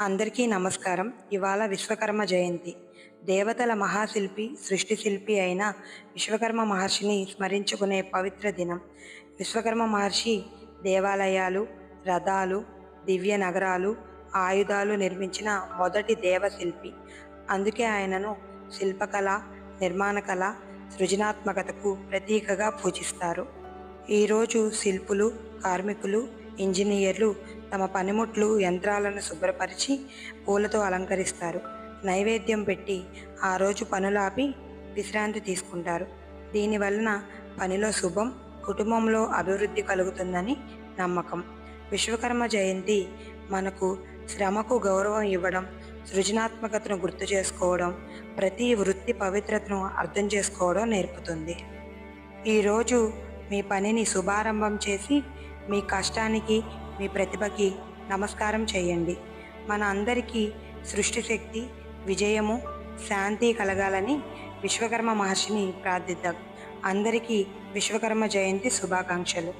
అందరికీ నమస్కారం. ఇవాళ విశ్వకర్మ జయంతి. దేవతల మహాశిల్పి సృష్టి శిల్పి అయిన విశ్వకర్మ మహర్షిని స్మరించుకునే పవిత్ర దినం. విశ్వకర్మ మహర్షి దేవాలయాలు రథాలు దివ్య నగరాలు ఆయుధాలు నిర్మించిన మొదటి దేవశిల్పి. అందుకే ఆయనను శిల్పకళ నిర్మాణ కళ సృజనాత్మకతకు ప్రతీకగా పూజిస్తారు. ఈరోజు శిల్పులు కార్మికులు ఇంజనీర్లు తమ పనిముట్లు యంత్రాలను శుభ్రపరిచి పూలతో అలంకరిస్తారు. నైవేద్యం పెట్టి ఆ రోజు పనులాపి విశ్రాంతి తీసుకుంటారు. దీనివలన పనిలో శుభం కుటుంబంలో అభివృద్ధి కలుగుతుందని నమ్మకం. విశ్వకర్మ జయంతి మనకు శ్రమకు గౌరవం ఇవ్వడం సృజనాత్మకతను గుర్తు చేసుకోవడం ప్రతి వృత్తి పవిత్రతను అర్థం చేసుకోవడం నేర్పుతుంది. ఈరోజు మీ పనిని శుభారంభం చేసి మీ కష్టానికి మీ ప్రతిభకి నమస్కారం చేయండి. మన అందరికీ సృష్టిశక్తి విజయము శాంతి కలగాలని విశ్వకర్మ మహర్షిని ప్రార్థిద్దాం. అందరికీ విశ్వకర్మ జయంతి శుభాకాంక్షలు.